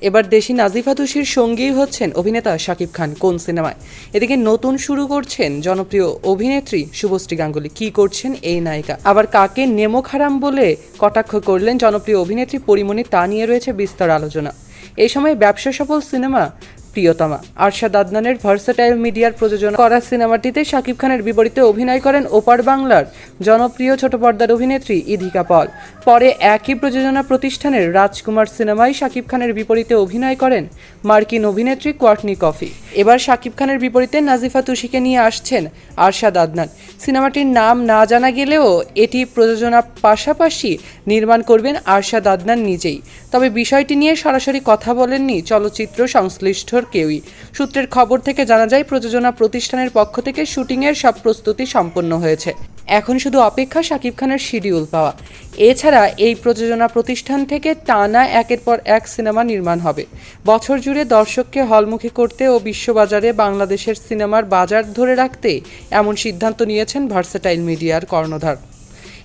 এবার দেশি নাজিফা তুষির সঙ্গেই হচ্ছেন অভিনেতা শাকিব খান কোন সিনেমায়? এদিকে নতুন শুরু করছেন জনপ্রিয় অভিনেত্রী শুভশ্রী গাঙ্গুলি। কি করছেন এই নায়িকা? আবার কাকে নেমো খারাম বলে কটাক্ষ করলেন জনপ্রিয় অভিনেত্রী পরিমণি তা নিয়ে রয়েছে বিস্তর আলোচনা। এই সময় ব্যবসা সফল সিনেমা প্রিয়তমা। আরশাদ আদনানের ভার্সাটাইল মিডিয়ার প্রযোজনা করা সিনেমাটিতে শাকিব খানের বিপরীতে অভিনয় করেন ওপার বাংলার জনপ্রিয় ছোট পর্দার অভিনেত্রী ইধিকা পল। পরে একই প্রযোজনা প্রতিষ্ঠানের রাজকুমার সিনেমায় শাকিব খানের বিপরীতে অভিনয় করেন মার্কিন অভিনেত্রী কোয়ার্টনি কফি। এবার শাকিব খানের বিপরীতে নাজিফা তুষিকে নিয়ে আসছেন আরশাদ আদনান। সিনেমাটির নাম না জানা গেলেও এটি প্রযোজনা পাশাপাশি নির্মাণ করবেন আরশাদ আদনান নিজেই। তবে বিষয়টি নিয়ে সরাসরি কথা বলেননি চলচ্চিত্র সংশ্লিষ্টর কেউই। সূত্রের খবর থেকে জানা যায়, প্রযোজনা প্রতিষ্ঠানের পক্ষ থেকে শুটিংয়ের সব প্রস্তুতি সম্পন্ন হয়েছে। এখন শুধু অপেক্ষা শাকিব খানের শিডিউল পাওয়া। এছাড়া এই প্রযোজনা প্রতিষ্ঠান থেকে টানা একের পর এক সিনেমা নির্মাণ হবে। বছর জুড়ে দর্শককে হলমুখী করতে ও বিশ্ববাজারে বাংলাদেশের সিনেমার বাজার ধরে রাখতে এমন সিদ্ধান্ত নিয়েছেন ভার্সেটাইল মিডিয়ার কর্ণধার।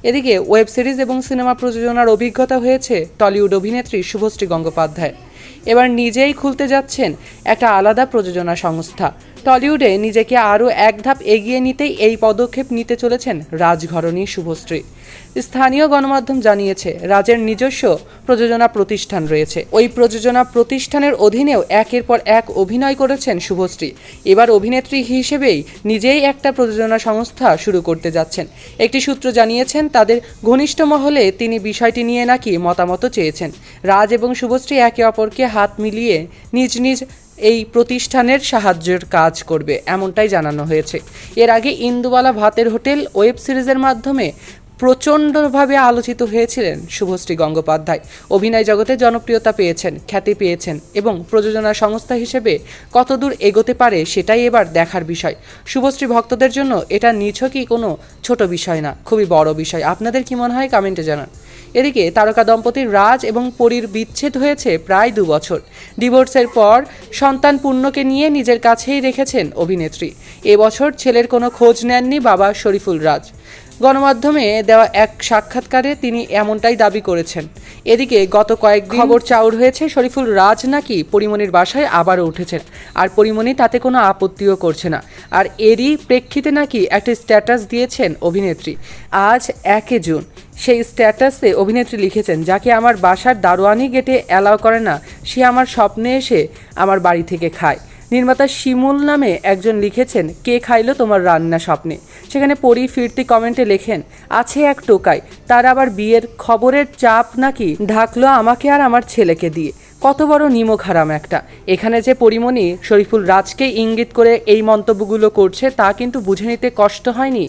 এদিকে ওয়েব সিরিজ এবং সিনেমা প্রযোজনার অভিজ্ঞতা হয়েছে টলিউড অভিনেত্রী শুভশ্রী গঙ্গোপাধ্যায় এবার নিজেই খুলতে যাচ্ছেন একটা আলাদা প্রযোজনা সংস্থা টলিউডে নিজেকে আরও এক ধাপ এগিয়ে নিতেই এই পদক্ষেপ নিতে চলেছেন রাজঘরণী শুভশ্রী। স্থানীয় গণমাধ্যম জানিয়েছে, রাজের নিজস্ব প্রযোজনা প্রতিষ্ঠান রয়েছে। ওই প্রযোজনা প্রতিষ্ঠানের অধীনেও একের পর এক অভিনয় করেছেন শুভশ্রী। এবার অভিনেত্রী হিসেবেই নিজেই একটা প্রযোজনা সংস্থা শুরু করতে যাচ্ছেন। একটি সূত্র জানিয়েছেন, তাদের ঘনিষ্ঠ মহলে তিনি বিষয়টি নিয়ে নাকি মতামত চেয়েছেন। রাজ এবং শুভশ্রী একে অপরকে হাত মিলিয়ে নিজ নিজ এই প্রতিষ্ঠানের সাহায্যের কাজ করবে, এমনটাই জানানো হয়েছে। এর আগে ইন্দুবালা ভাতের হোটেল ওয়েব সিরিজের মাধ্যমে প্রচণ্ডভাবে আলোচিত হয়েছিলেন শুভশ্রী গঙ্গোপাধ্যায়। অভিনয় জগতে জনপ্রিয়তা পেয়েছেন, খ্যাতি পেয়েছেন এবং প্রযোজনা সংস্থা হিসেবে কতদূর এগোতে পারে সেটাই এবার দেখার বিষয়। শুভশ্রী ভক্তদের জন্য এটা নিছকই কোনো ছোট বিষয় না, খুবই বড় বিষয়। আপনাদের কি মনে হয়? কমেন্টে জানান। এদিকে তারকা দম্পতির রাজ এবং পরীর বিচ্ছেদ হয়েছে প্রায় দু বছর। ডিভোর্সের পর সন্তান পূর্ণকে নিয়ে নিজের কাছেই রেখেছেন অভিনেত্রী। এবছর ছেলের কোনো খোঁজ নেননি বাবা শরীফুল রাজ। গণমাধ্যমে দেওয়া এক সাক্ষাৎকারে তিনি এমনটাই দাবি করেছেন। এদিকে গত কয়েক খবর চাউর হয়েছে, শরীফুল রাজ নাকি পরিমণির বাসায় আবারও উঠেছেন। আর পরিমণি তাতে কোনো আপত্তিও করছে না। আর এরই প্রেক্ষিতে নাকি একটা স্ট্যাটাস দিয়েছেন অভিনেত্রী। আজ একে জুন। সেই স্ট্যাটাসে অভিনেত্রী লিখেছেন, যাকে আমার বাসার দারোয়ানি গেটে অ্যালাউ করে না, সে আমার স্বপ্নে এসে আমার বাড়ি থেকে খায়। নির্মাতা শিমুল নামে একজন লিখেছেন, কে খাইলো তোমার রান্না স্বপ্নে? সেখানে পড়ি ফিরতি কমেন্টে লেখেন, আছে এক টোকাই, তার আবার বিয়ের খবরের চাপ নাকি? ঢাকলো আমাকে আর আমার ছেলেকে দিয়ে। কত বড় নিমক হারাম একটা। এখানে যে পরিমণি শরীফুল রাজকে ইঙ্গিত করে এই মন্তব্যগুলো করছে, তা কিন্তু বুঝে নিতে কষ্ট হয়নি।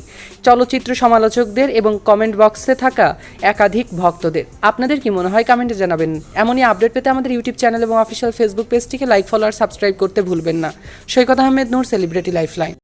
চলচ্চিত্র সমালোচকদের এবং কমেন্ট বক্সে থাকা একাধিক ভক্তদের। আপনাদের কি মনে হয় কমেন্টে জানাবেন। এমনই আপডেট পেতে আমাদের ইউটিউব চ্যানেল এবং অফিসিয়াল ফেসবুক পেজটিকে লাইক, ফলো আর সাবস্ক্রাইব করতে ভুলবেন না। Saikat Ahmed, Noor celebrity lifeline.